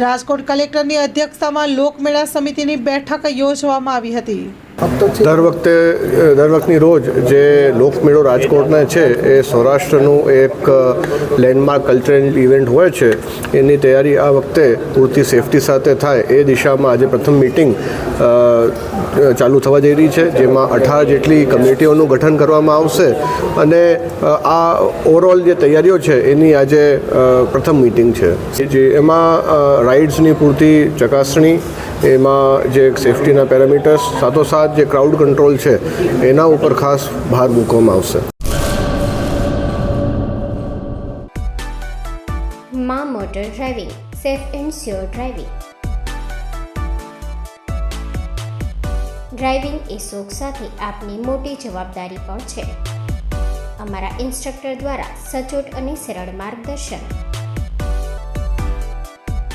રાજકોટ કલેક્ટરની અધ્યક્ષતામાં લોકમેળા સમિતિની બેઠક યોજવામાં આવી હતી. દર વખતે દર વખતની રોજ જે લોકમેળો રાજકોટના છે, એ સૌરાષ્ટ્રનું એક લેન્ડમાર્ક કલ્ચરલ ઇવેન્ટ હોય છે, એની તૈયારી આ વખતે પૂરતી સેફટી સાથે થાય, એ દિશામાં આજે પ્રથમ મિટિંગ ચાલુ થવા જઈ રહી છે, જેમાં અઢાર જેટલી કમિટીઓનું ગઠન કરવામાં આવશે. અને આ ઓવરઓલ જે તૈયારીઓ છે, એની આજે પ્રથમ મિટિંગ છે. જે એમાં રાઇડ્સની પૂરતી ચકાસણી એમાં જે સેફટીના પેરામીટર્સ સાથોસાથ જે ક્રાઉડ કંટ્રોલ છે, એના ઉપર ખાસ ભાર મૂકવામાં આવશે. મા motor driving, safe and sure driving. Driving એ શોખ સાથે આપની મોટી જવાબદારી પણ છે. અમારા ઇન્સ્ટ્રક્ટર દ્વારા સચોટ અને સરળ માર્ગદર્શન.